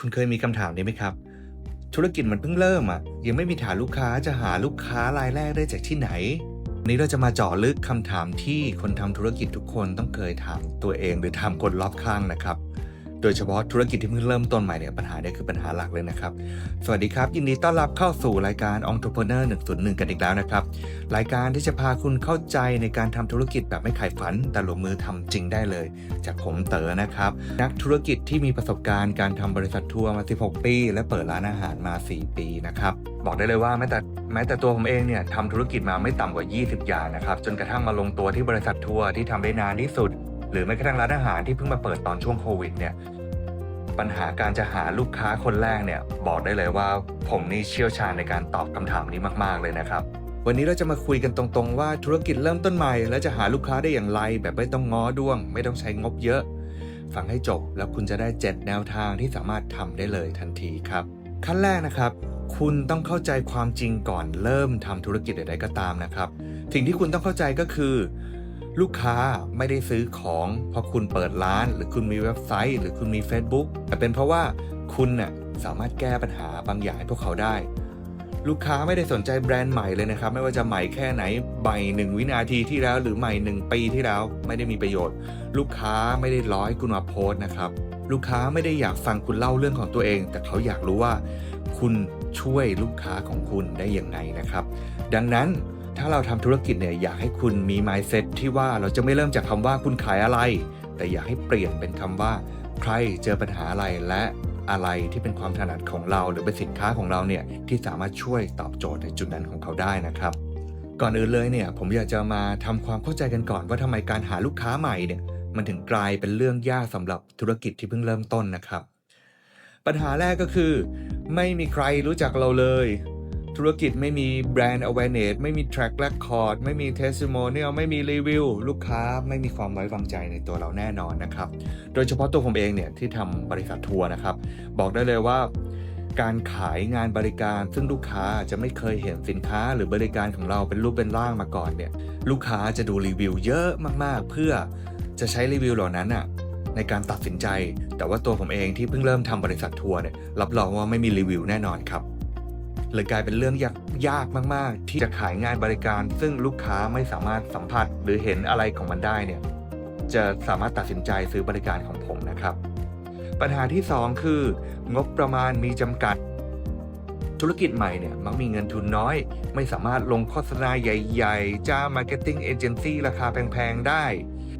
คุณเคยมีคำถามนี้ไหมครับ ธุรกิจมันเพิ่งเริ่มอะ ยังไม่มีฐานลูกค้าจะหาลูกค้ารายแรกได้จากที่ไหนวันนี้เราจะมาเจาะลึกคำถามที่คนทำธุรกิจทุกคนต้องเคยถามตัวเองหรือถามคนรอบข้างนะครับ โดยเฉพาะธุรกิจที่เพิ่งเริ่มต้นใหม่เนี่ยปัญหาเนี่ยคือปัญหาหลักเลยนะครับ สวัสดีครับ ยินดีต้อนรับเข้าสู่รายการ Entrepreneur 101 กันอีกแล้วนะครับ รายการที่จะพาคุณเข้าใจในการทำธุรกิจแบบไม่ขายฝัน แต่ลงมือทำจริงได้เลย จากผมเต๋อนะครับ นักธุรกิจที่มีประสบการณ์การทำบริษัททัวร์มา 16 ปี และเปิดร้านอาหารมา 4 ปีนะครับบอกได้เลยว่าแม้แต่แม้แต่ตัวผมเองเนี่ยทำธุรกิจมาไม่ต่ำกว่า 20 อย่างนะครับจนกระทั่งมาลงตัวที่บริษัททัวร์ที่ทำได้นานที่สุด หรือแม้กระทั่งร้านอาหารที่เพิ่งมาเปิดตอนช่วงโควิดเนี่ยปัญหาการจะหาลูกค้าคนแรกเนี่ยบอกได้เลยว่าผมนี่เชี่ยวชาญในการตอบคำถามนี้มาก ๆ เลยนะครับ วันนี้เราจะมาคุยกันตรงๆ ว่าธุรกิจเริ่มต้นใหม่ แล้วจะหาลูกค้าได้อย่างไร แบบไม่ต้องง้อด้วง ไม่ต้องใช้งบเยอะ ฟังให้จบแล้วคุณจะได้ 7 แนวทางที่สามารถทำได้เลยทันทีครับ ขั้นแรกนะครับคุณต้องเข้าใจความจริงก่อนเริ่มทำธุรกิจใดๆก็ตามนะครับ สิ่งที่คุณต้องเข้าใจก็คือ ลูกค้าไม่ได้ซื้อของเพราะคุณเปิดร้าน หรือคุณมีเว็บไซต์ หรือคุณมี Facebook แต่เป็นเพราะว่าคุณน่ะสามารถแก้ปัญหาบางอย่างให้พวกเขาได้ ลูกค้าไม่ได้สนใจแบรนด์ใหม่เลยนะครับ ไม่ว่าจะใหม่แค่ไหนใหม่หนึ่งวินาทีที่แล้ว หรือใหม่หนึ่งปีที่แล้วไม่ได้มีประโยชน์ ลูกค้าไม่ได้ร้อยคุณมาโพสต์นะครับลูกค้าไม่ได้อยากฟังคุณเล่าเรื่องของตัวเอง แต่เขาอยากรู้ว่า คุณช่วยลูกค้าของคุณได้อย่างไงนะครับ ดังนั้น ถ้าเราทำธุรกิจเนี่ยอยากให้คุณมี mindset ที่ว่าเราจะไม่เริ่มจากคำว่าคุณขายอะไร แต่อยากให้เปลี่ยนเป็นคำว่า ใครเจอปัญหาอะไรและอะไรที่เป็นความถนัดของเรา หรือเป็นสินค้าของเราเนี่ยที่สามารถช่วยตอบโจทย์ในจุดนั้นของเขาได้นะครับ ก่อนอื่นเลยเนี่ยผมอยากจะมาทำความเข้าใจกันก่อนว่าทำไมการหาลูกค้าใหม่เนี่ยมันถึงกลายเป็นเรื่องยากสำหรับธุรกิจที่เพิ่งเริ่มต้นนะครับ ปัญหาแรกก็คือ ไม่มีใครรู้จักเราเลย ธุรกิจไม่มีแบรนด์ awareness ไม่มี track record ไม่มี testimonial ไม่มีรีวิวลูกค้าไม่มีความไว้วางใจในตัวเราแน่นอนนะครับ โดยเฉพาะตัวผมเองเนี่ยที่ทำบริษัททัวร์นะครับ บอกได้เลยว่าการขายงานบริการซึ่งลูกค้าจะไม่เคยเห็นสินค้าหรือบริการของเราเป็นรูปเป็นร่างมาก่อนเนี่ยลูกค้าจะดูรีวิวเยอะมากๆ เพื่อจะใช้รีวิวเหล่านั้นอะในการตัดสินใจ แต่ว่าตัวผมเองที่เพิ่งเริ่มทำบริษัททัวร์เนี่ยรับรองว่าไม่มีรีวิวแน่นอนครับ เลยกลายเป็นเรื่องยากยากมาก ๆ ที่จะขายงานบริการ ซึ่งลูกค้าไม่สามารถสัมผัสหรือเห็นอะไรของมันได้เนี่ยจะสามารถตัดสินใจซื้อบริการของผมนะครับ ปัญหาที่ 2 คือ งบประมาณมีจำกัด ธุรกิจใหม่เนี่ยมักมีเงินทุนน้อย ไม่สามารถลงโฆษณาใหญ่ ๆ จ้ามาร์เก็ตติ้งเอเจนซี่ราคาแพง ๆ ได้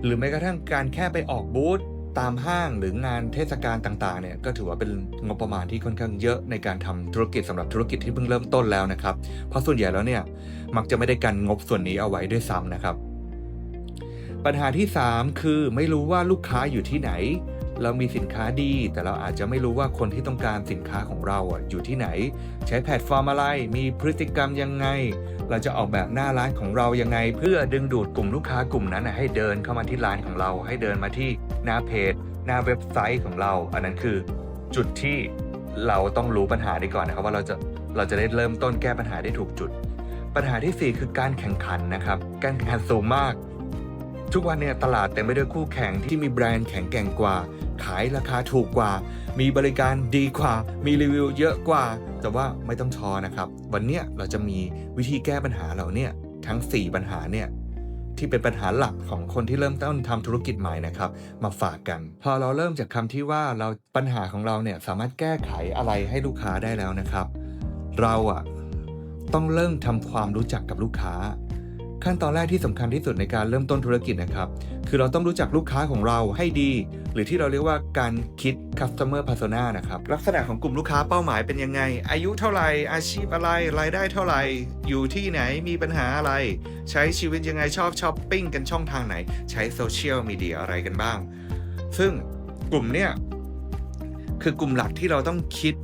หรือแม้กระทั่งการแค่ไปออกบูธ ตามห้างหรืองานเทศกาลต่างๆเนี่ยก็ถือว่าเป็นงบประมาณที่ค่อนข้างเยอะในการทำธุรกิจสำหรับธุรกิจที่เพิ่งเริ่มต้นแล้วนะครับ เพราะส่วนใหญ่แล้วเนี่ยมักจะไม่ได้กันงบส่วนนี้เอาไว้ด้วยซ้ำนะครับ ปัญหาที่ 3 คือไม่รู้ว่าลูกค้าอยู่ที่ไหน เรามีสินค้าดี แต่เราอาจจะไม่รู้ว่าคนที่ต้องการสินค้าของเราอะอยู่ที่ไหน ใช้แพลตฟอร์มอะไร มีพฤติกรรมยังไง เราจะออกแบบหน้าร้านของเรายังไง เพื่อดึงดูดกลุ่มลูกค้ากลุ่มนั้นให้เดินเข้ามาที่ร้านของเรา ให้เดินมาที่หน้าเพจ หน้าเว็บไซต์ของเรา อันนั้นคือ จุดที่เราต้องรู้ปัญหาได้ก่อนนะครับว่าเราจะเราจะได้เริ่มต้นแก้ปัญหาได้ถูกจุด ปัญหาที่ 4 คือการแข่งขันนะครับ การแข่งขันสูงมาก ทุกวันเนี่ยตลาดเต็มไปด้วยคู่แข่งที่มีแบรนด์แข็งแกร่งกว่า ขายราคาถูกกว่า มีบริการดีกว่า มีรีวิวเยอะกว่า แต่ว่าไม่ต้องทอนะครับ วันเนี้ยเราจะมีวิธีแก้ปัญหาเหล่านี้ทั้ง 4 ปัญหาเนี่ยที่เป็นปัญหาหลักของคนที่เริ่มต้นทำธุรกิจใหม่นะครับ มาฝากกัน พอเราเริ่มจากคำที่ว่าเราปัญหาของเราเนี่ยสามารถแก้ไขอะไรให้ลูกค้าได้แล้วนะครับ เราอะต้องเริ่มทำความรู้จักกับลูกค้า ขั้นตอนแรกที่สำคัญที่สุดในการเริ่มต้นธุรกิจนะครับ คือเราต้องรู้จักลูกค้าของเราให้ดี หรือที่เราเรียกว่าการคิด customer persona นะครับ ลักษณะของกลุ่มลูกค้าเป้าหมายเป็นยังไง อายุเท่าไหร่ อาชีพอะไร รายได้เท่าไหร่ อยู่ที่ไหน มีปัญหาอะไร ใช้ชีวิตยังไงชอบช้อปปิ้งกันช่องทางไหน ใช้โซเชียลมีเดียอะไรกันบ้าง ซึ่งกลุ่มเนี้ยคือกลุ่มหลักที่เราต้องคิด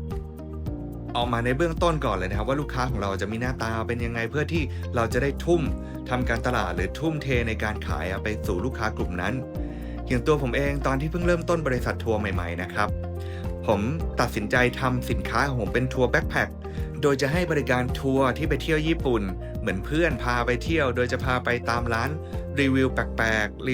ออกมาในเบื้องต้นก่อนเลยนะครับว่าลูกค้าของเราจะมีหน้าตาเป็นยังไงเพื่อที่เราจะได้ทุ่มทำการตลาดหรือทุ่มเทในการขายไปสู่ลูกค้ากลุ่มนั้น อย่างตัวผมเองตอนที่เพิ่งเริ่มต้นบริษัททัวร์ใหม่ๆนะครับผมตัดสินใจทำสินค้าของผมเป็นทัวร์แบ็คแพคโดยจะให้บริการทัวร์ที่ไปเที่ยวญี่ปุ่น เหมือนเพื่อนพาไปเที่ยว โดยจะพาไปตามร้านรีวิวแปลกๆ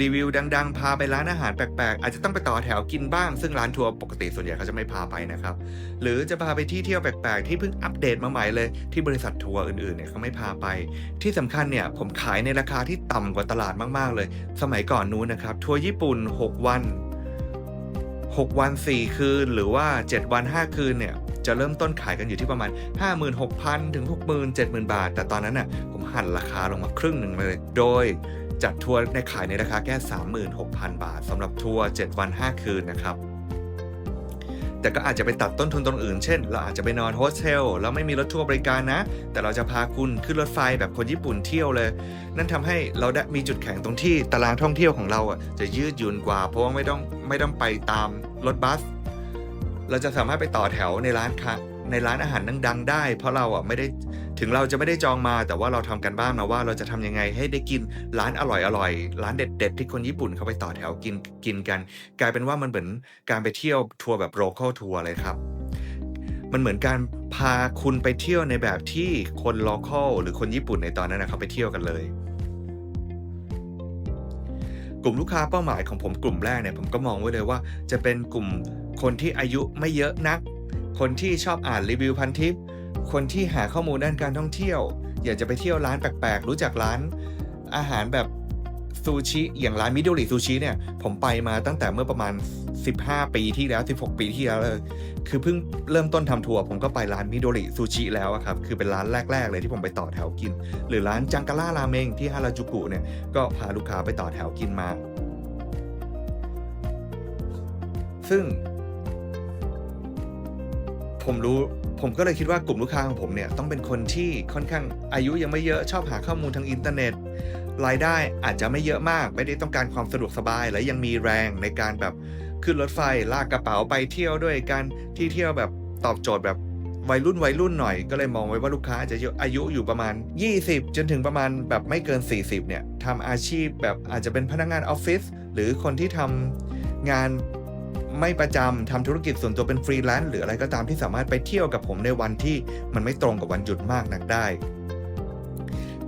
รีวิวดัง ๆ พาไปร้านอาหารแปลก ๆ อาจจะต้องไปต่อแถวกินบ้าง ซึ่งร้านทัวร์ปกติส่วนใหญ่เขาจะไม่พาไปนะครับ หรือจะพาไปที่เที่ยวแปลก ๆ ที่เพิ่งอัปเดตมาใหม่เลย ที่บริษัททัวร์อื่น ๆ เนี่ยเขาไม่พาไป ที่สำคัญเนี่ยผมขายในราคาที่ต่ำกว่าตลาดมาก ๆ เลย สมัยก่อนนู้นนะครับ ทัวร์ญี่ปุ่น 6 วัน 6 วัน 4 คืน หรือว่า 7 วัน 5 คืนเนี่ยจะเริ่มต้นขายกันอยู่ที่ประมาณ 56,000 ถึง 60,000 70,000 บาท แต่ตอนนั้นน่ะผมหั่นราคาลงมาครึ่งหนึ่งเลย โดย จัดทัวร์ในขายในราคาแค่ 36,000 บาทสำหรับทัวร์7วัน 5 คืนนะครับ แต่ก็อาจจะไปตัดต้นทุนตรงอื่น เช่น เราอาจจะไปนอนโฮสเทลแล้วไม่มีรถทัวร์บริการนะ แต่เราจะพาคุณขึ้นรถไฟแบบคนญี่ปุ่นเที่ยวเลย นั่นทำให้เราได้มีจุดแข็งตรงที่ตารางท่องเที่ยวของเราอะจะยืดหยุ่นกว่า เพราะว่าไม่ต้องไม่ต้องไปตามรถบัส เราจะสามารถไปต่อแถวในร้านค้าในร้านอาหารดังๆได้ เพราะเราอะไม่ได้ ถึงเราจะไม่ได้จองมาแต่ว่าเราทำกันบ้างนมาว่าเราจะทำยังไงให้ได้กินร้านอร่อยๆร้านเด็ด ๆ ที่คนญี่ปุ่นเขาไปต่อแถวกินกินกัน กลายเป็นว่ามันเหมือนการไปเที่ยวทัวร์แบบโ o ค a l ทัวร์เลยครับ มันเหมือนการพาคุณไปเที่ยวในแบบที่คนโ o ค a l หรือคนญี่ปุ่นในตอนนั้นนะเขาไปเที่ยวกันเลยกลุ่มลูกค้าเป้าหมายของผมกลุ่มแรกเนี่ยผมก็มองไว้เลยว่า จะเป็นกลุ่มคนที่อายุไม่เยอะนัก คนที่ชอบอ่านรีวิวพันทิป คนที่หาข้อมูลด้านการท่องเที่ยว อยากจะไปเที่ยวร้านแปลกๆ รู้จักร้านอาหารแบบซูชิอย่างร้านมิโดริซูชิเนี่ย ผมไปมาตั้งแต่เมื่อประมาณ 15 ปีที่แล้ว 16 ปีที่แล้วเลย คือเพิ่งเริ่มต้นทำทัวร์ผมก็ไปร้านมิโดริซูชิแล้วครับ คือเป็นร้านแรก ๆ เลยที่ผมไปต่อแถวกิน หรือร้านจังการ่าราเมงที่ฮาราจูกุเนี่ย ก็พาลูกค้าไปต่อแถวกินมา ซึ่ง ผมรู้ ผมก็เลยคิดว่ากลุ่มลูกค้าของผมเนี่ยต้องเป็นคนที่ค่อนข้างอายุยังไม่เยอะชอบหาข้อมูลทางอินเทอร์เน็ตรายได้อาจจะไม่เยอะมาก ไม่ได้ต้องการความสะดวกสบาย และยังมีแรงในการแบบขึ้นรถไฟลากกระเป๋าไปเที่ยวด้วยการที่เที่ยวแบบตอบโจทย์แบบวัยรุ่นวัยรุ่นหน่อยก็เลยมองไว้ว่าลูกค้าอาจจะอายุอยู่ประมาณ 20 จนถึงประมาณแบบไม่เกิน 40เนี่ยทำอาชีพแบบอาจจะเป็นพนักงานออฟฟิศหรือคนที่ทำงาน ไม่ประจำทำธุรกิจส่วนตัวเป็นฟรีแลนซ์หรืออะไรก็ตามที่สามารถไปเที่ยวกับผมในวันที่มันไม่ตรงกับวันหยุดมากนักได้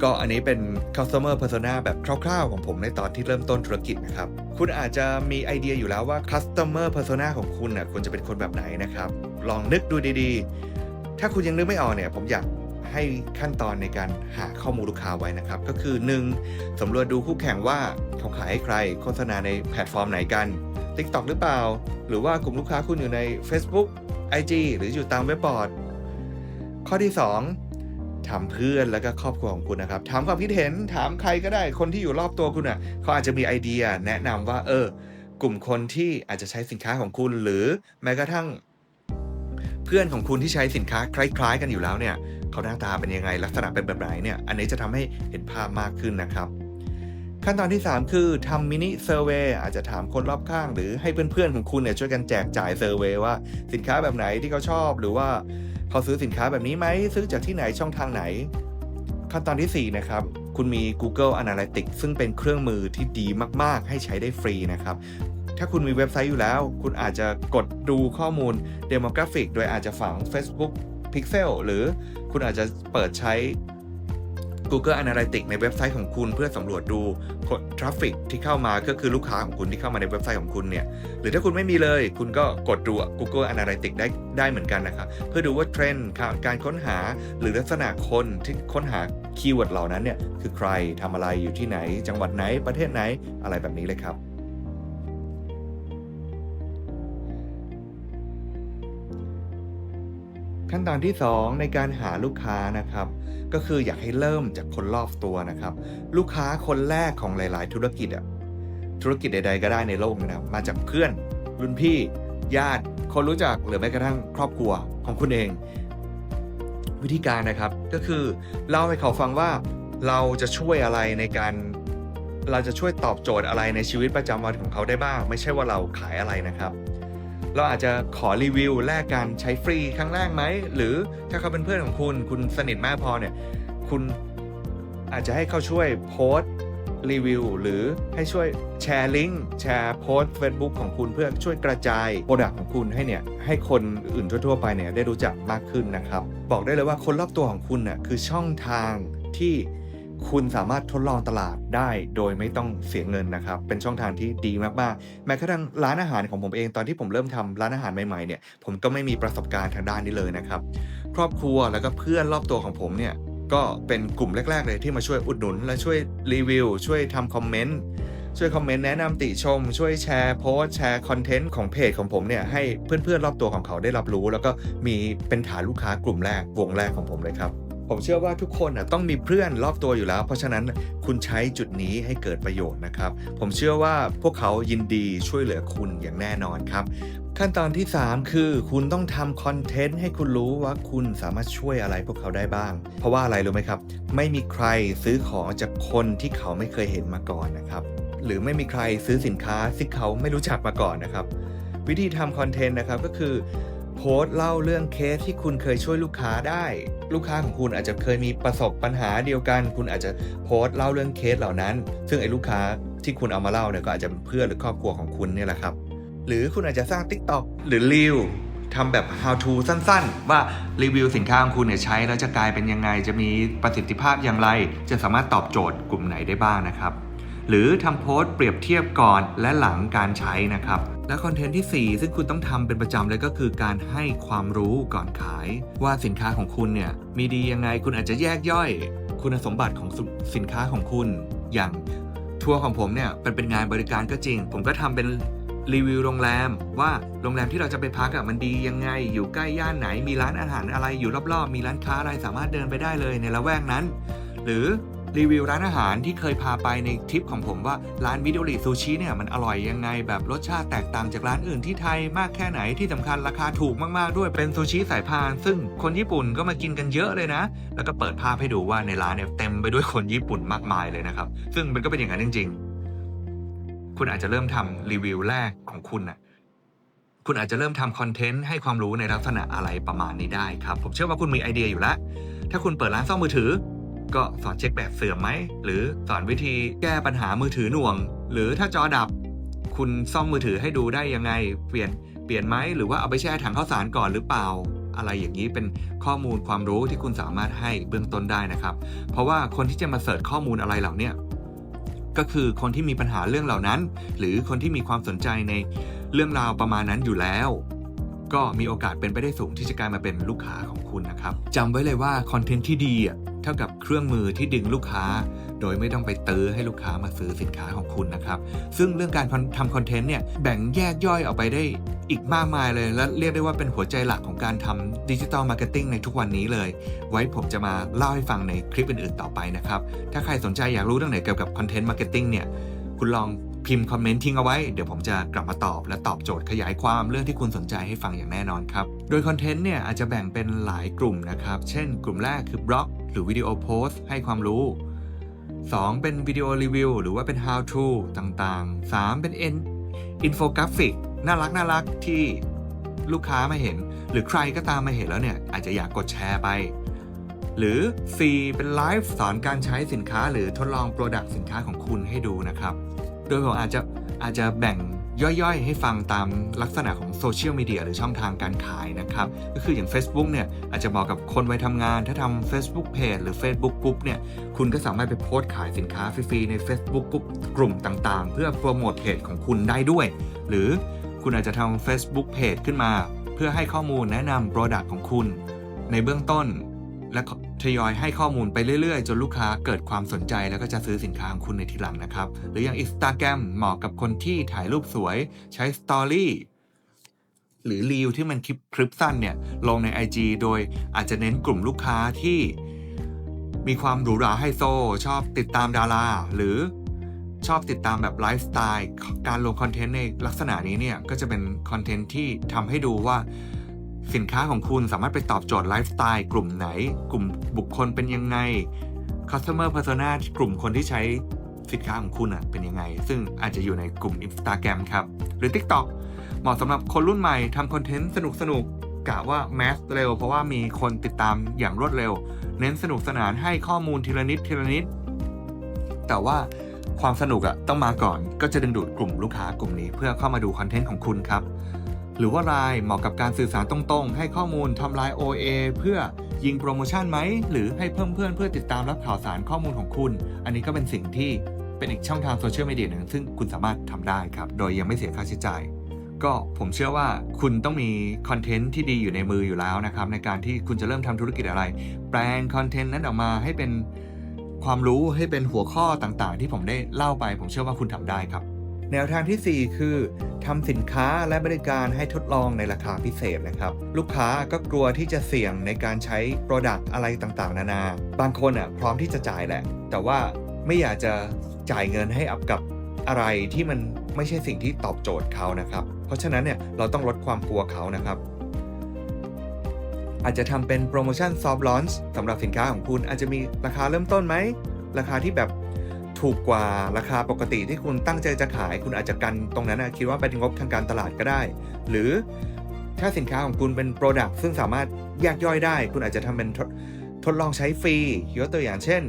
ก็อันนี้เป็น customer persona แบบคร่าวๆ ของผมในตอนที่เริ่มต้นธุรกิจนะครับ คุณอาจจะมีไอเดียอยู่แล้วว่า customer persona ของคุณน่ะควรจะเป็นคนแบบไหนนะครับ ลองนึกดูดีๆ ถ้าคุณยังนึกไม่ออกเนี่ยผมอยากให้ขั้นตอนในการหาข้อมูลลูกค้าไว้นะครับ ก็คือ 1. สำรวจดูคู่แข่งว่าเขาขายให้ใคร โฆษณาในแพลตฟอร์มไหนกัน TikTok หรือเปล่า หรือว่ากลุ่มลูกค้าคุณอยู่ใน Facebook IG หรืออยู่ตามเว็บบอร์ด ข้อที่ 2 ถามเพื่อนแล้วก็ครอบครัวของคุณนะครับ ถามความคิดเห็นถามใครก็ได้คนที่อยู่รอบตัวคุณอะเขาอาจจะมีไอเดียแนะนำว่า เออ กลุ่มคนที่อาจจะใช้สินค้าของคุณ หรือแม้กระทั่ง เพื่อนของคุณที่ใช้สินค้าคล้าย ๆ กันอยู่แล้วเนี่ยเขาหน้าตาเป็นยังไงลักษณะเป็นแบบไหนเนี่ย อันนี้จะทำให้เห็นภาพมากขึ้นนะครับ ขั้นตอนที่ 3 คือทำมินิเซอร์เวยอาจจะถามคนรอบข้าง หรือให้เพื่อนๆของคุณเนี่ยช่วยกันแจกจ่ายเซอร์เวยว่าสินค้าแบบไหนที่เขาชอบ หรือว่าเขาซื้อสินค้าแบบนี้ไหมซื้อจากที่ไหนช่องทางไหน ขั้นตอนทีสี่4 นะครับ คุณมี Google Analytics ซึ่งเป็นเครื่องมือที่ดีมากๆ ให้ใช้ได้ฟรีนะครับถ้าคุณมีเว็บไซต์อยู่แล้ว คุณอาจจะกดดูข้อมูล Demographic โดยอาจจะฝัง Facebook Pixel หรือคุณอาจจะเปิดใช้ Google Analytics ในเว็บไซต์ของคุณเพื่อสำรวจดูทราฟฟิกที่เข้ามาก็คือลูกค้าของคุณที่เข้ามาในเว็บไซต์ของคุณเนี่ยหรือถ้าคุณไม่มีเลย คุณก็กดดู Google Analytics ได้ได้เหมือนกันนะครับเพื่อดูว่าเทรนด์การค้นหาหรือลักษณะคนที่ค้นหาคีย์เวิร์ดเหล่านั้นเนี่ยคือใครทำอะไรอยู่ที่ไหน จังหวัดไหนประเทศไหนอะไรแบบนี้เลยครับ ขั้นตอนที่ 2 ในการหาลูกค้านะครับ ก็คืออยากให้เริ่มจากคนรอบตัวนะครับ ลูกค้าคนแรกของหลาย ๆ ธุรกิจอะธุรกิจใด ๆ ก็ได้ในโลกนะครับมาจากเพื่อนรุ่นพี่ ญาติคนรู้จักหรือแม้กระทั่งครอบครัวของคุณเอง วิธีการนะครับก็คือเล่าให้เขาฟังว่าเราจะช่วยอะไรในการเราจะช่วยตอบโจทย์อะไรในชีวิตประจำวันของเขาได้บ้าง ไม่ใช่ว่าเราขายอะไรนะครับ เราอาจจะขอรีวิวแลกกันใช้ฟรีครั้งแรกไหม หรือถ้าเขาเป็นเพื่อนของคุณ คุณสนิทมากพอเนี่ย คุณอาจจะให้เขาช่วยโพสต์รีวิวหรือให้ช่วยแชร์ลิงก์แชร์โพสต์ Facebook ของคุณเพื่อช่วยกระจายโปรดักต์ของคุณให้เนี่ยให้คนอื่นทั่วๆไปเนี่ยได้รู้จักมากขึ้นนะครับ บอกได้เลยว่าคนรอบตัวของคุณน่ะคือช่องทางที่ คุณสามารถทดลองตลาดได้โดยไม่ต้องเสียเงินนะครับ เป็นช่องทางที่ดีมากๆ แม้กระทั่งร้านอาหารของผมเองตอนที่ผมเริ่มทำร้านอาหารใหม่ๆเนี่ยผมก็ไม่มีประสบการณ์ทางด้านนี้เลยนะครับ ครอบครัวแล้วก็เพื่อนรอบตัวของผมเนี่ยก็เป็นกลุ่มแรก ๆ เลยที่มาช่วยอุดหนุน และช่วยรีวิว ช่วยทำคอมเมนต์ช่วยคอมเมนต์แนะนำติชม ช่วยแชร์โพสแชร์คอนเทนต์ของเพจของผมเนี่ยให้เพื่อนๆรอบตัวของเขาได้รับรู้ แล้วก็มีเป็นฐานลูกค้ากลุ่มแรกวงแรกของผมเลยครับ ผมเชื่อว่าทุกคนนะต้องมีเพื่อนรอบตัวอยู่แล้ว เพราะฉะนั้นคุณใช้จุดนี้ให้เกิดประโยชน์นะครับ ผมเชื่อว่าพวกเขายินดีช่วยเหลือคุณอย่างแน่นอนครับ ขั้นตอนที่ 3 คือ คุณต้องทำคอนเทนต์ให้คุณรู้ว่าคุณสามารถช่วยอะไรพวกเขาได้บ้าง เพราะว่าอะไรรู้ไหมครับ ไม่มีใครซื้อของจากคนที่เขาไม่เคยเห็นมาก่อนนะครับ หรือไม่มีใครซื้อสินค้าที่เขาไม่รู้จักมาก่อนนะครับ วิธีทำคอนเทนต์นะครับก็คือ โพสต์เล่าเรื่องเคสที่คุณเคยช่วยลูกค้าได้ ลูกค้าของคุณอาจจะเคยมีประสบปัญหาเดียวกัน คุณอาจจะโพสต์เล่าเรื่องเคสเหล่านั้น ซึ่งไอ้ลูกค้าที่คุณเอามาเล่าเนี่ยก็อาจจะเป็นเพื่อนหรือครอบครัวของคุณเนี่ยแหละครับ หรือคุณอาจจะสร้าง TikTok หรือ Reel ทำแบบ how to สั้นๆ ว่ารีวิวสินค้าของคุณเนี่ยใช้แล้วจะกลายเป็นยังไง จะมีประสิทธิภาพอย่างไร จะสามารถตอบโจทย์กลุ่มไหนได้บ้างนะครับ หรือทำโพสต์เปรียบเทียบก่อนและหลังการใช้นะครับ และคอนเทนต์ที่ 4 ซึ่งคุณต้องทำเป็นประจำเลยก็คือการให้ความรู้ก่อนขาย ว่าสินค้าของคุณเนี่ยมีดียังไงคุณอาจจะแยกย่อย คุณสมบัติของสิสินค้าของคุณ อย่างทัวร์ของผมเนี่ยเป็นเป็นงานบริการก็จริง ผมก็ทำเป็นรีวิวโรงแรมว่าโรงแรมที่เราจะไปพักอะมันดียังไง อยู่ใกล้ย่านไหนมีร้านอาหารอะไรอยู่รอบๆ มีร้านค้าอะไรสามารถเดินไปได้เลยในละแวกนั้น หรือ รีวิวร้านอาหารที่เคยพาไปในทริปของผมว่าร้านมิโดริซูชิเนี่ยมันอร่อยยังไง แบบรสชาติแตกต่างจากร้านอื่นที่ไทยมากแค่ไหนที่สำคัญราคาถูกมาก ๆ ด้วยเป็นซูชิสายพาน ซึ่งคนญี่ปุ่นก็มากินกันเยอะเลยนะ แล้วก็เปิดภาพให้ดูว่าในร้านเนี่ยเต็มไปด้วยคนญี่ปุ่นมากมายเลยนะครับ ซึ่งมันก็เป็นอย่างนั้นจริง ๆ คุณอาจจะเริ่มทำรีวิวแรกของคุณน่ะคุณอาจจะเริ่มทำคอนเทนต์ให้ความรู้ในลักษณะอะไรประมาณนี้ได้ครับ ผมเชื่อว่าคุณมีไอเดียอยู่แล้ว ถ้าคุณเปิดร้านซ่อมมือถือ ก็สอนเช็คแบบเสื่อมไหม หรือสอนวิธีแก้ปัญหามือถือหน่วง หรือถ้าจอดับ คุณซ่อมมือถือให้ดูได้ยังไง เปลี่ยนเปลี่ยนไหมหรือว่าเอาไปแช่ถังข้าวสารก่อนหรือเปล่า อะไรอย่างนี้เป็นข้อมูลความรู้ที่คุณสามารถให้เบื้องต้นได้นะครับ เพราะว่าคนที่จะมาเสิร์ชข้อมูลอะไรเหล่านี้ก็คือคนที่มีปัญหาเรื่องเหล่านั้น หรือคนที่มีความสนใจในเรื่องราวประมาณนั้นอยู่แล้ว ก็มีโอกาสเป็นไปได้สูงที่จะกลายมาเป็นลูกค้าของคุณนะครับจำไว้เลยว่าคอนเทนต์ที่ดีอะ เท่ากับเครื่องมือที่ดึงลูกค้า โดยไม่ต้องไปตื้อให้ลูกค้ามาซื้อสินค้าของคุณนะครับ ซึ่งเรื่องการทำคอนเทนต์เนี่ยแบ่งแยกย่อยออกไปได้อีกมากมายเลย และเรียกได้ว่าเป็นหัวใจหลักของการทำดิจิ t a ลมาร์เก็ตติ้งในทุกวันนี้เลย ไว้ผมจะมาเล่าให้ฟังในคลิปอื่นๆต่อไปนะครับ ถ้าใครสนใจอยากรู้เรื่องไหนเกี่ยวกับคอนเทนต์มาร์เก็ตติ้งเนี่ยคุณลอง พิมพ์คอมเมนต์ทิ้งเอาไว้ เดี๋ยวผมจะกลับมาตอบและตอบโจทย์ขยายความเรื่องที่คุณสนใจให้ฟังอย่างแน่นอนครับ โดยคอนเทนต์เนี่ยอาจจะแบ่งเป็นหลายกลุ่มนะครับ เช่น กลุ่มแรกคือบล็อก หรือวิดีโอโพสต์ให้ความรู้ 2 เป็นวิดีโอรีวิวหรือว่าเป็น how to ต่างๆ 3 เป็นอินโฟกราฟิกน่ารักน่ารักที่ลูกค้ามาเห็น หรือใครก็ตามมาเห็นแล้วเนี่ยอาจจะอยากกดแชร์ไป หรือ 4 เป็นไลฟ์สอนการใช้สินค้าหรือทดลองโปรดักต์สินค้าของคุณให้ดูนะครับ โดยผมอาจจะอาจจะแบ่งย่อยๆ ให้ฟังตามลักษณะของโซเชียลมีเดียหรือช่องทางการขายนะครับ ก็คืออย่าง Facebook เนี่ยอาจจะเหมาะกับคนวัยทำงาน ถ้าทำ Facebook Page หรือ Facebook กลุ่มเนี่ยคุณก็สามารถไปโพสต์ขายสินค้าฟรีๆใน Facebook กลุ่มกลุ่มต่างๆ เพื่อโปรโมทเพจของคุณได้ด้วย หรือคุณอาจจะทำ Facebook Page ขึ้นมา เพื่อให้ข้อมูลแนะนำ Product ของคุณ ในเบื้องต้นและ ทยอยให้ข้อมูลไปเรื่อยๆ จนลูกค้าเกิดความสนใจแล้วก็จะซื้อสินค้าของคุณในทีหลังนะครับ หรืออย่าง Instagram เหมาะกับคนที่ถ่ายรูปสวยใช้สตอรี่หรือรีวที่มันคลิปคลิปสั้นเนี่ยลงใน IG โดยอาจจะเน้นกลุ่มลูกค้าที่มีความหรูหราไฮโซ ชอบติดตามดารา หรือชอบติดตามแบบไลฟ์สไตล์การลงคอนเทนต์ในลักษณะนี้เนี่ย ก็จะเป็นคอนเทนต์ที่ทำให้ดูว่า สินค้าของคุณสามารถไปตอบโจทย์ไลฟ์สไตล์กลุ่มไหน กลุ่มบุคคลเป็นยังไง customer persona กลุ่มคนที่ใช้สินค้าของคุณอะเป็นยังไง ซึ่งอาจจะอยู่ในกลุ่ม Instagram ครับ หรือ TikTok เหมาะสำหรับคนรุ่นใหม่ทำคอนเทนต์สนุกสนุกกะว่าแมสเร็ว เพราะว่ามีคนติดตามอย่างรวดเร็ว เน้นสนุกสนานให้ข้อมูลทีละนิดทีละนิด แต่ว่าความสนุกอะต้องมาก่อนก็จะดึงดูดกลุ่มลูกค้ากลุ่มนี้เพื่อเข้ามาดูคอนเทนต์ของคุณครับ หรือว่าไลน์เหมาะกับการสื่อสารตรงๆ ให้ข้อมูลทำลาย OA เพื่อยิงโปรโมชั่นไหม หรือให้เพิ่มเพื่อนเพื่อติดตามรับข่าวสารข้อมูลของคุณ อันนี้ก็เป็นสิ่งที่เป็นอีกช่องทางโซเชียลมีเดียหนึ่งซึ่งคุณสามารถทำได้ครับ โดยยังไม่เสียค่าใช้จ่าย ก็ผมเชื่อว่าคุณต้องมีคอนเทนต์ที่ดีอยู่ในมืออยู่แล้วนะครับ ในการที่คุณจะเริ่มทำธุรกิจอะไร แปลงคอนเทนต์นั้นออกมาให้เป็นความรู้ให้เป็นหัวข้อต่างๆ ที่ผมได้เล่าไป ผมเชื่อว่าคุณทำได้ครับ แนวทางทีสี่ 4 คือทำสินค้าและบริการให้ทดลองในราคาพิเศษนะครับ ลูกค้าก็กลัวที่จะเสี่ยงในการใช้ Product อะไรต่างๆ นานา บางคนอะพร้อมที่จะจ่ายแหละ แต่ว่าไม่อยากจะจ่ายเงินให้อับกับอะไรที่มันไม่ใช่สิ่งที่ตอบโจทย์เขานะครับ เพราะฉะนั้นเนี่ยเราต้องลดความกลัวเขานะครับอาจจะทำเป็นโปรโมชั่นซอฟต์ลอนช์สำหรับสินค้าของคุณอาจจะมีราคาเริ่มต้นไหม ราคาที่แบบ ถูกกว่าราคาปกติที่คุณตั้งใจจะขาย คุณอาจจะกันตรงนั้นนะคิดว่าเป็นงบทางการตลาดก็ได้ หรือถ้าสินค้าของคุณเป็นโปรดักต์ซึ่งสามารถแยกย่อยได้ คุณอาจจะทำเป็นทดทดลองใช้ฟรียกตัวอย่างเช่น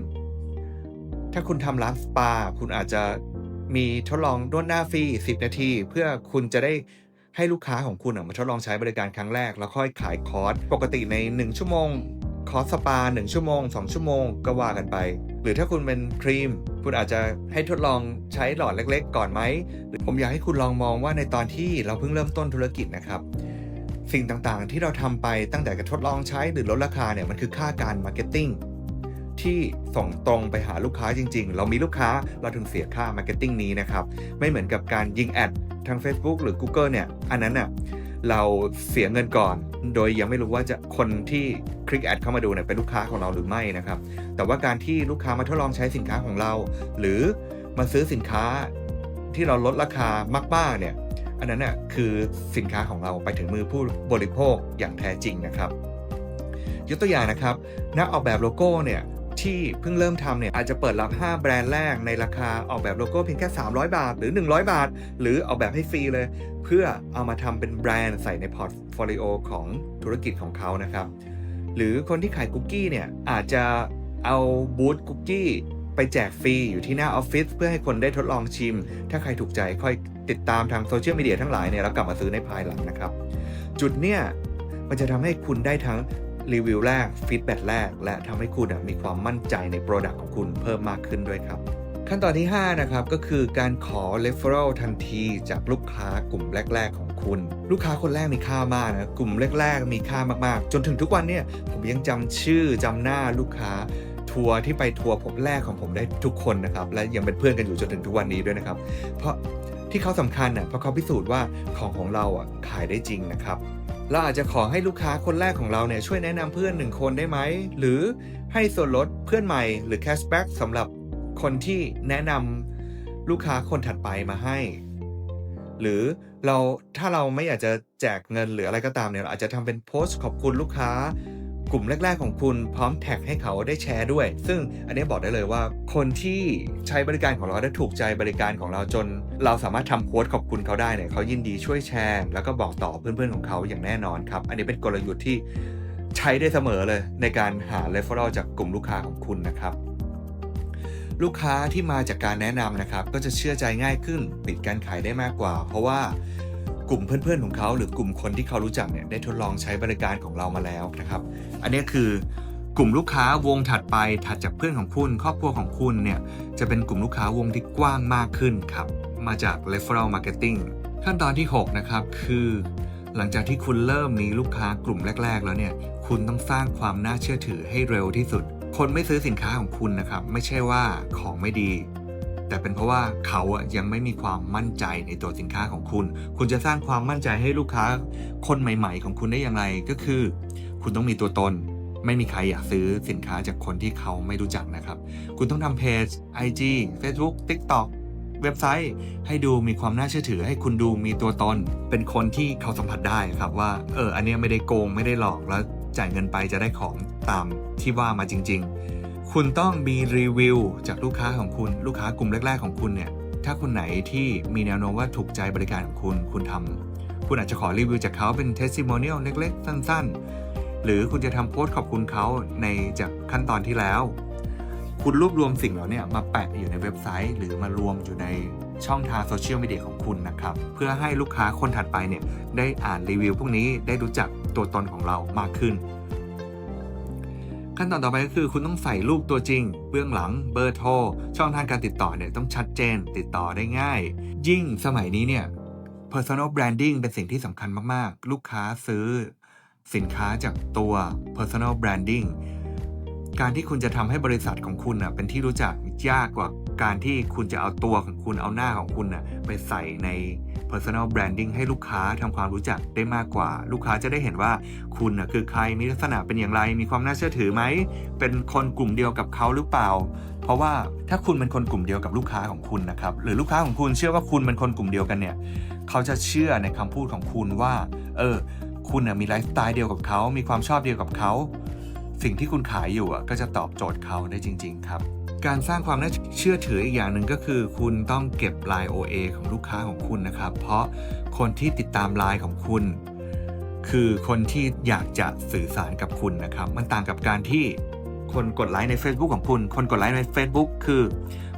ถ้าคุณทำร้านสปา คุณอาจจะมีทดลองนวดหน้าฟรี10 นาที เพื่อคุณจะได้ให้ลูกค้าของคุณมาทดลองใช้บริการครั้งแรก แล้วค่อยขายคอร์สปกติใน 1 ชั่วโมง คอสสปา 1 ชั่วโมง 2 ชั่วโมงก็ว่ากันไป หรือถ้าคุณเป็นครีม คุณอาจจะให้ทดลองใช้หลอดเล็กๆ ก่อนไหมหรือผมอยากให้คุณลองมองว่าในตอนที่เราเพิ่งเริ่มต้นธุรกิจนะครับ สิ่งต่างๆ ที่เราทำไปตั้งแต่การทดลองใช้หรือลดราคาเนี่ยมันคือค่าการมาร์เก็ตติ้งที่ส่งตรงไปหาลูกค้าจริง ๆ เรามีลูกค้าเราถึงเสียค่ามาร์เก็ตติ้งนี้นะครับ ไม่เหมือนกับการยิงแอดทาง Facebook หรือ Google เนี่ย อันนั้นน่ะ เราเสียเงินก่อน โดยยังไม่รู้ว่าจะคนที่คลิกแอดเข้ามาดูเนี่ยเป็นลูกค้าของเราหรือไม่นะครับ แต่ว่าการที่ลูกค้ามาทดลองใช้สินค้าของเรา หรือมาซื้อสินค้าที่เราลดราคามากๆเนี่ย อันนั้นน่ะคือสินค้าของเราไปถึงมือผู้บริโภคอย่างแท้จริงนะครับ ยกตัวอย่างนะครับ นักออกแบบโลโก้เนี่ย ที่เพิ่งเริ่มทำเนี่ยอาจจะเปิดรับ 5 แบรนด์แรกในราคาออกแบบโลโก้เพียงแค่ 300 บาท หรือ 100 บาท หรือออกแบบให้ฟรีเลย เพื่อเอามาทำเป็นแบรนด์ใส่ในพอร์ตโฟลิโอของธุรกิจของเขานะครับ หรือคนที่ขายคุกกี้เนี่ยอาจจะเอาบูธคุกกี้ไปแจกฟรีอยู่ที่หน้าออฟฟิศเพื่อให้คนได้ทดลองชิม ถ้าใครถูกใจค่อยติดตามทางโซเชียลมีเดียทั้งหลายเนี่ยแล้วกลับมาซื้อในภายหลังนะครับ จุดเนี่ยมันจะทำให้คุณได้ทั้ง รีวิวแรกฟีดแบ็แรก และทำให้คุณมีความมั่นใจใน Product ของคุณเพิ่มมากขึ้นด้วยครับ ขั้นตอนที่ 5 นะครับ ก็คือการขอ referral ทันทีจากลูกค้ากลุ่มแรก ๆ ของคุณ ลูกค้าคนแรกมีค่ามากนะกลุ่มแรก ๆ มีค่ามากๆ จนถึงทุกวันเนี่ยผมยังจำชื่อจำหน้าลูกค้าทัวร์ที่ไปทัวร์ผมแรกของผมได้ทุกคนนะครับ และยังเป็นเพื่อนกันอยู่จนถึงทุกวันนี้ด้วยนะครับ เพราะที่เขาสำคัญน่ะเพราะเขาพิสูจน์ว่าของของเราอะขายได้จริงนะครับ เราอาจจะขอให้ลูกค้าคนแรกของเราเนี่ยช่วยแนะนำเพื่อนหนึ่งคนได้ไหม หรือให้ส่วนลดเพื่อนใหม่หรือแคชแบ็กสำหรับคนที่แนะนำลูกค้าคนถัดไปมาให้ หรือเราถ้าเราไม่อยากจะแจกเงินหรืออะไรก็ตามเนี่ยเราอาจจะทำเป็นโพสต์ขอบคุณลูกค้า กลุ่มแรก ๆ ของคุณพร้อมแท็กให้เขาได้แชร์ด้วย ซึ่งอันนี้บอกได้เลยว่า คนที่ใช้บริการของเราได้ถูกใจบริการของเราจน เราสามารถทำโพสต์ขอบคุณเขาได้เนี่ยเขายินดีช่วยแชร์ แล้วก็บอกต่อเพื่อนๆของเขาอย่างแน่นอนครับ อันนี้เป็นกลยุทธ์ที่ใช้ได้เสมอเลยในการหา referral จากกลุ่มลูกค้าของคุณนะครับลูกค้าที่มาจากการแนะนำนะครับ ก็จะเชื่อใจง่ายขึ้นปิดการขายได้มากกว่า เพราะว่า กลุ่มเพื่อนๆของเขา หรือกลุ่มคนที่เขารู้จักเนี่ยได้ทดลองใช้บริการของเรามาแล้วนะครับ อันนี้คือกลุ่มลูกค้าวงถัดไปถัดจากเพื่อนของคุณ ครอบครัวของคุณเนี่ยจะเป็นกลุ่มลูกค้าวงที่กว้างมากขึ้นครับ มาจาก referral marketing ขั้นตอนที่ 6 นะครับ คือ หลังจากที่คุณเริ่มมีลูกค้ากลุ่มแรก ๆ แล้วเนี่ยคุณต้องสร้างความน่าเชื่อถือให้เร็วที่สุด คนไม่ซื้อสินค้าของคุณนะครับ ไม่ใช่ว่าของไม่ดี แต่เป็นเพราะว่าเขาอะยังไม่มีความมั่นใจในตัวสินค้าของคุณ คุณจะสร้างความมั่นใจให้ลูกค้าคนใหม่ ๆ ของคุณได้อย่างไรก็คือ คุณต้องมีตัวตน ไม่มีใครอยากซื้อสินค้าจากคนที่เขาไม่รู้จักนะครับ คุณต้องทำเพจ IG Facebook TikTok เว็บไซต์ให้ดูมีความน่าเชื่อถือให้คุณดูมีตัวตน เป็นคนที่เขาสัมผัสได้ครับว่าเอออันนี้ไม่ได้โกงไม่ได้หลอกแล้วจ่ายเงินไปจะได้ของตามที่ว่ามาจริง ๆ คุณต้องมีรีวิวจากลูกค้าของคุณ ลูกค้ากลุ่มแรก ๆของคุณเนี่ย ถ้าคนไหนที่มีแนวโน้มว่าถูกใจบริการของคุณ คุณทำคุณอาจจะขอรีวิวจากเขาเป็นเทสติมเนียลเล็ก ๆ สั้น ๆ หรือคุณจะทำโพสต์ขอบคุณเขาในจากขั้นตอนที่แล้ว คุณรวบรวมสิ่งเหล่านี้มาแปะอยู่ในเว็บไซต์ หรือมารวมอยู่ในช่องทางโซเชียลมีเดียของคุณนะครับ เพื่อให้ลูกค้าคนถัดไปเนี่ยได้อ่านรีวิวพวกนี้ได้รู้จักตัวตนของเรามากขึ้น ขั้นตอนต่อไปก็คือคุณต้องใส่รูปตัวจริง เบื้องหลัง เบอร์โทร ช่องทางการติดต่อเนี่ยต้องชัดเจน ติดต่อได้ง่าย ยิ่งสมัยนี้เนี่ย personal branding เป็นสิ่งที่สำคัญมาก ๆ ลูกค้าซื้อ สินค้าจากตัว personal branding การที่คุณจะทำให้บริษัทของคุณน่ะเป็นที่รู้จักยากกว่าการที่คุณจะเอาตัวของคุณเอาหน้าของคุณน่ะไปใส่ใน personal branding ให้ลูกค้าทำความรู้จักได้มากกว่า ลูกค้าจะได้เห็นว่าคุณน่ะคือใครมีลักษณะเป็นอย่างไร มีความน่าเชื่อถือไหม เป็นคนกลุ่มเดียวกับเขาหรือเปล่า เพราะว่าถ้าคุณเป็นคนกลุ่มเดียวกับลูกค้าของคุณนะครับ หรือลูกค้าของคุณเชื่อว่าคุณเป็นคนกลุ่มเดียวกันเนี่ย เขาจะเชื่อในคำพูดของคุณว่า เออ คุณน่ะมีไลฟ์สไตล์เดียวกับเขา มีความชอบเดียวกับเขา สิ่งที่คุณขายอยู่อะก็จะตอบโจทย์เขาได้จริง ๆ ครับ การสร้างความน่าเชื่อถืออีกอย่างหนึ่งก็คือ คุณต้องเก็บไลน์ OA ของลูกค้าของคุณนะครับ เพราะคนที่ติดตามไลน์ของคุณ คือคนที่อยากจะสื่อสารกับคุณนะครับ มันต่างกับการที่ คนกดไลค์ใน Facebook ของคุณ คนกดไลค์ใน Facebook คือ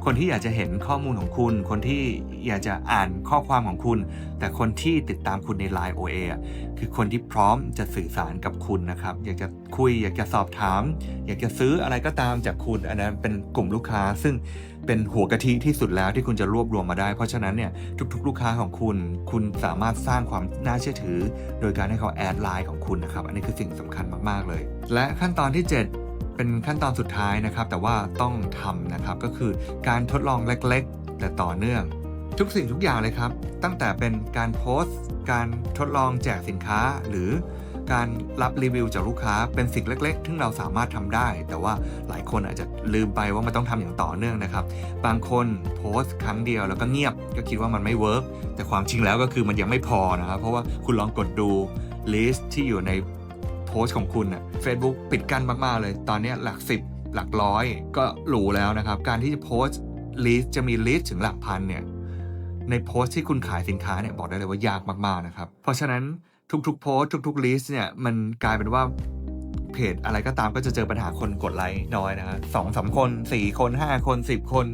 คนที่อยากจะเห็นข้อมูลของคุณ คนที่อยากจะอ่านข้อความของคุณ แต่คนที่ติดตามคุณใน Line OA อะคือคนที่พร้อมจะสื่อสารกับคุณนะครับ อยากจะคุย อยากจะสอบถาม อยากจะซื้ออะไรก็ตามจากคุณ อันนั้นเป็นกลุ่มลูกค้า ซึ่งเป็นหัวกะทิที่สุดแล้วที่คุณจะรวบรวมมาได้ เพราะฉะนั้นเนี่ยทุกๆ ลูกค้าของคุณ คุณสามารถสร้างความน่าเชื่อถือ โดยการให้เขาแอดไลน์ของคุณนะครับ อันนี้คือสิ่งสำคัญมากๆเลย และขั้นตอนที่ 7 เป็นขั้นตอนสุดท้ายนะครับ แต่ว่าต้องทำนะครับก็คือการทดลองเล็กๆ แต่ต่อเนื่อง ทุกสิ่งทุกอย่างเลยครับ ตั้งแต่เป็นการโพสต์ การทดลองแจกสินค้าหรือการรับรีวิวจากลูกค้าเป็นสิ่งเล็กๆที่เราสามารถทำได้ แต่ว่าหลายคนอาจจะลืมไปว่ามันต้องทำอย่างต่อเนื่องนะครับ บางคนโพสต์ครั้งเดียวแล้วก็เงียบก็คิดว่ามันไม่เวิร์กแต่ความจริงแล้วก็คือมันยังไม่พอนะครับ เพราะว่าคุณลองกดดูลิสต์ที่อยู่ใน พสต์ของคุณน่ะ Facebook ปิดกั้นมากๆเลย ตอนนี้หลักสิบหลักร้อยก็หรูแล้วนะครับ การที่จะโพสต์ลิสต์จะมีลิสต์ถึงหลักพันเนี่ยในโพสต์ที่คุณขายสินค้าเนี่ยบอกได้เลยว่ายากมากๆนะครับ เพราะฉะนั้นทุกๆโพสต์ทุกๆลิสต์เนี่ยมันกลายเป็นว่าเพจอะไรก็ตามก็จะเจอปัญหาคนกดไลค์น้อยนะฮะสองสามคนสี่คนห้าคนสิบคน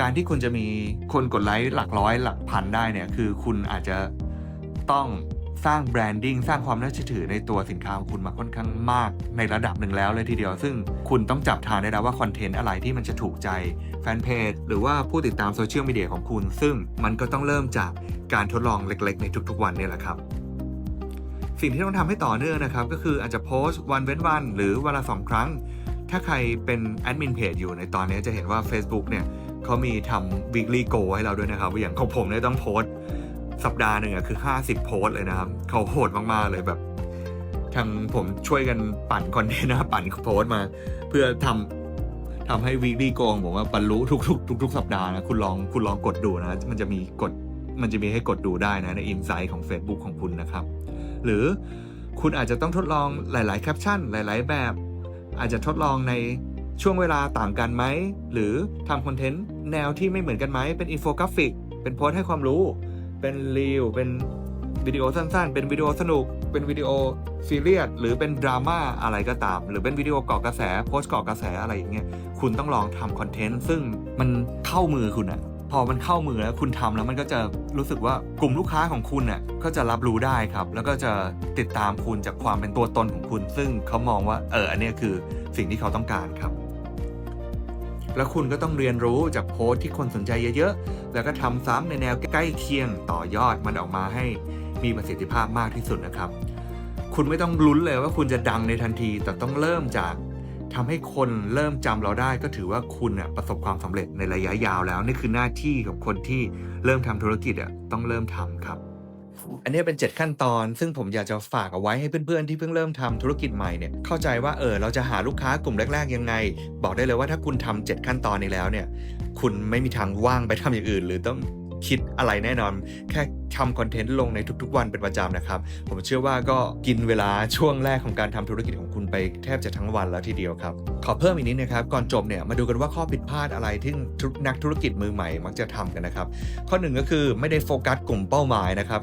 การที่คุณจะมีคนกดไลค์หลักร้อยหลักพันได้เนี่ยคือคุณอาจจะต้อง สร้างแบรนดิ้งสร้างความน่าเชื่อถือในตัวสินค้าของคุณมาค่อนข้างมาก ในระดับหนึ่งแล้วเลยทีเดียว ซึ่งคุณต้องจับทางได้แล้วว่าคอนเทนต์อะไรที่มันจะถูกใจแฟนเพจหรือว่าผู้ติดตามโซเชียลมีเดียของคุณ ซึ่งมันก็ต้องเริ่มจากการทดลองเล็ก ๆ ในทุกๆ วันเนี่ยแหละครับสิ่งที่ต้องทำให้ต่อเนื่องนะครับ ก็คืออาจจะโพสต์วันเว้นวัน หรือวันละสองครั้ง ถ้าใครเป็นแอดมินเพจอยู่ในตอนนี้จะเห็นว่า Facebook เนี่ยเขามีทำ weekly goal ให้เราด้วยนะครับ อย่างของผมเนี่ยต้องโพสต์ สัปดาห์หนึ่งอะคือ 50 โพสต์เลยนะครับ เขาโหดมากๆเลยแบบทางผมช่วยกันปั่นคอนเทนต์นะปั่นโพสต์มา เพื่อทำทำให้ weekly goal ของผมว่าบรรลุทุกๆ ทุก ๆ สัปดาห์นะ คุณลองคุณลองกดดูนะ มันจะมีกดมันจะมีให้กดดูได้นะใน Insight ของ Facebook ของคุณนะครับ หรือคุณอาจจะต้องทดลองหลาย ๆ แคปชั่น หลาย ๆ แบบ อาจจะทดลองในช่วงเวลาต่างกันไหม หรือทำคอนเทนต์แนวที่ไม่เหมือนกันไหมเป็นอินโฟกราฟิก เป็นโพสต์ให้ความรู้ เป็นรีวเป็นวิดีโอสั้นๆ เป็นวิดีโอสนุก เป็นวิดีโอซีเรียสหรือเป็นดราม่าอะไรก็ตาม หรือเป็นวิดีโอก่อกระแสโพสต์ก่อกระแสอะไรอย่างเงี้ยคุณต้องลองทำคอนเทนต์ซึ่งมันเข้ามือคุณอะพอมันเข้ามือแล้วคุณทำแล้วมันก็จะรู้สึกว่ากลุ่มลูกค้าของคุณน่ะก็จะรับรู้ได้ครับ แล้วก็จะติดตามคุณจากความเป็นตัวตนของคุณ ซึ่งเขามองว่าเอออันนี้คือสิ่งที่เขาต้องการครับ แล้วคุณก็ต้องเรียนรู้จากโพสต์ที่คนสนใจเยอะๆ แล้วก็ทำซ้ำในแนวใกล้เคียงต่อยอดมันออกมาให้มีประสิทธิภาพมากที่สุดนะครับ คุณไม่ต้องลุ้นเลยว่าคุณจะดังในทันที แต่ต้องเริ่มจากทำให้คนเริ่มจำเราได้ก็ถือว่าคุณน่ะประสบความสำเร็จในระยะยาวแล้ว นี่คือหน้าที่ของคนที่เริ่มทำธุรกิจอะต้องเริ่มทำครับ อันนี้เป็น 7 ขั้นตอน ซึ่งผมอยากจะฝากเอาไว้ให้เพื่อนๆที่เพิ่งเริ่มทำธุรกิจใหม่เนี่ยเข้าใจว่าเออเราจะหาลูกค้ากลุ่มแรก ๆ ยังไง บอกได้เลยว่าถ้าคุณทำ7ขั้นตอนนี้แล้วเนี่ยคุณไม่มีทางว่างไปทำอย่างอื่น หรือต้องคิดอะไรแน่นอน แค่ทำคอนเทนต์ลงในทุกๆ วันเป็นประจำนะครับ ผมเชื่อว่าก็กินเวลาช่วงแรกของการทำธุรกิจของคุณไปแทบจะทั้งวันแล้วทีเดียวครับ อเพิ่มอีกนิดนะครับ ก่อนจบเนี่ยมาดูกันว่าข้อผิดพลาดอะไรที่นักธุรกิจมือใหม่มักจะทำกันนะครับ ข้อหนึ่งก็คือไม่ได้โฟกัสกลุ่มเป้าหมายนะครับ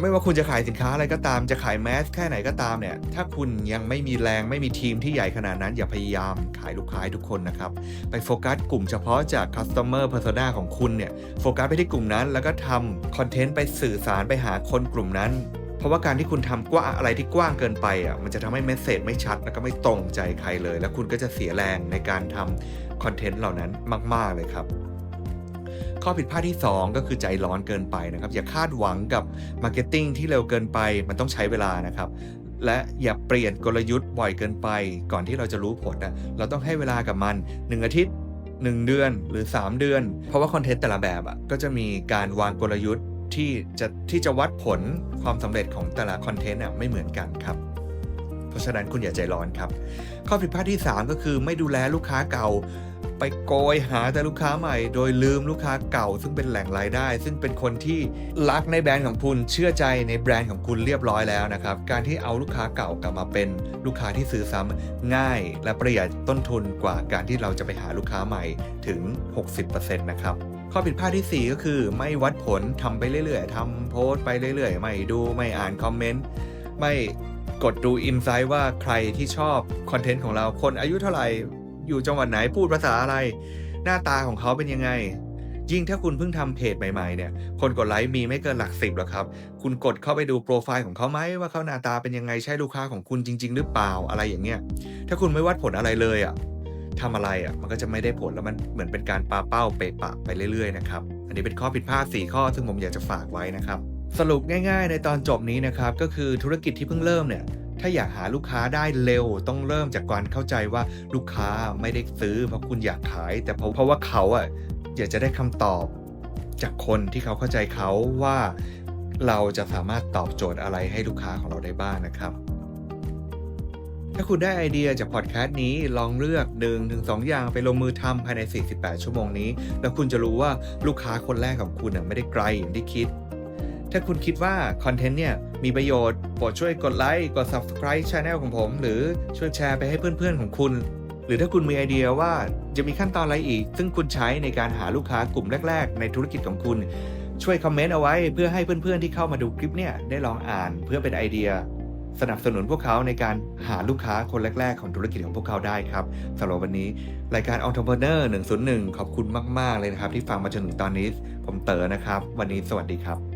ไม่ว่าคุณจะขายสินค้าอะไรก็ตามจะขายแมสแค่ไหนก็ตามเนี่ยถ้าคุณยังไม่มีแรงไม่มีทีมที่ใหญ่ขนาดนั้น อย่าพยายามขายลูกค้าทุกคนนะครับไปโฟกัสกลุ่มเฉพาะจาก customer persona ของคุณเนี่ยโฟกัสไปที่กลุ่มนั้น แล้วก็ทำคอนเทนต์ไปสื่อสารไปหาคนกลุ่มนั้น เพราะว่าการที่คุณทำกว้างอะไรที่กว้างเกินไปอะมันจะทำให้เมสเซจไม่ชัดแล้วก็ไม่ตรงใจใครเลย แล้วคุณก็จะเสียแรงในการทำคอนเทนต์เหล่านั้นมาก ๆ เลยครับข้อผิดพลาดที่ 2 ก็คือใจร้อนเกินไปนะครับ อย่าคาดหวังกับมาร์เก็ตติ้งที่เร็วเกินไป มันต้องใช้เวลานะครับ และอย่าเปลี่ยนกลยุทธ์บ่อยเกินไป ก่อนที่เราจะรู้ผลนะเราต้องให้เวลากับมัน 1 อาทิตย์ 1 เดือนหรือ 3 เดือน เพราะว่าคอนเทนต์แต่ละแบบอะก็จะมีการวางกลยุทธ์ ที่จะที่จะวัดผลความสำเร็จของแต่ละคอนเทนต์อะไม่เหมือนกันครับ เพราะฉะนั้นคุณอย่าใจร้อนครับ ข้อผิดพลาดที่ 3 ก็คือไม่ดูแลลูกค้าเก่า ไปโกยหาแต่ลูกค้าใหม่ โดยลืมลูกค้าเก่า ซึ่งเป็นแหล่งรายได้ ซึ่งเป็นคนที่รักในแบรนด์ของคุณเชื่อใจในแบรนด์ของคุณเรียบร้อยแล้วนะครับ การที่เอาลูกค้าเก่ากลับมาเป็นลูกค้าที่ซื้อซ้ำง่าย และประหยัดต้นทุนกว่าการที่เราจะไปหาลูกค้าใหม่ถึง 60%นะครับ ข้อผิดพลาดที่ 4 ก็คือไม่วัดผลทำไปเรื่อยๆทำโพสต์ไปเรื่อยๆ ไม่ดูไม่อ่านคอมเมนต์ไม่กดดูอินไซต์ว่าใครที่ชอบคอนเทนต์ของเราคนอายุเท่าไหร่ อยู่จังหวัดไหนพูดภาษาอะไร หน้าตาของเขาเป็นยังไง ยิ่งถ้าคุณเพิ่งทำเพจใหม่ๆเนี่ยคนกดไลค์มีไม่เกินหลักสิบหรอกครับ คุณกดเข้าไปดูโปรไฟล์ของเขาไหมว่าเขาหน้าตาเป็นยังไงใช่ลูกค้าของคุณจริง ๆ หรือเปล่าอะไรอย่างเงี้ยถ้าคุณไม่วัดผลอะไรเลยอะ ทำอะไรอะมันก็จะไม่ได้ผลแล้วมันเหมือนเป็นการปาเป้าเปะปะไปเรื่อยๆนะครับอันนี้เป็นข้อผิดพลาด 4 ข้อซึ่งผมอยากจะฝากไว้นะครับสรุปง่ายๆ ในตอนจบนี้นะครับก็คือธุรกิจที่เพิ่งเริ่มเนี่ยถ้าอยากหาลูกค้าได้เร็วต้องเริ่มจากการเข้าใจว่าลูกค้าไม่ได้ซื้อเพราะคุณอยากขาย แต่เพราะเพราะว่าเขาอะอยากจะได้คำตอบจากคนที่เขาเข้าใจเขาว่าเราจะสามารถตอบโจทย์อะไรให้ลูกค้าของเราได้บ้างนะครับ ถ้าคุณได้ไอเดียจากพอดแคสต์นี้ลองเลือก1ถึง2อย่างไปลงมือทำภายใน 48 ชั่วโมงนี้ แล้วคุณจะรู้ว่าลูกค้าคนแรกของคุณไม่ได้ไกลอย่างที่คิด ถ้าคุณคิดว่าคอนเทนต์เนี่ยมีประโยชน์โปรดช่วยกดไลค์กด subscribe channel ของผม หรือช่วยแชร์ไปให้เพื่อนๆของคุณหรือถ้าคุณมีไอเดียว่าจะมีขั้นตอนอะไรอีก ซึ่งคุณใช้ในการหาลูกค้ากลุ่มแรก ๆ ในธุรกิจของคุณ ช่วยคอมเมนต์เอาไว้เพื่อให้เพื่อนๆที่เข้ามาดูคลิปเนี่ยได้ลองอ่านเพื่อเป็นไอเดีย สนับสนุนพวกเขาในการหาลูกค้าคนแรก ๆ ของธุรกิจของพวกเขาได้ครับสำหรับวันนี้ รายการ Entrepreneur 101 ขอบคุณมาก ๆ เลยนะครับ ที่ฟังมาจนถึงตอนนี้ ผมเต๋อนะครับ วันนี้สวัสดีครับ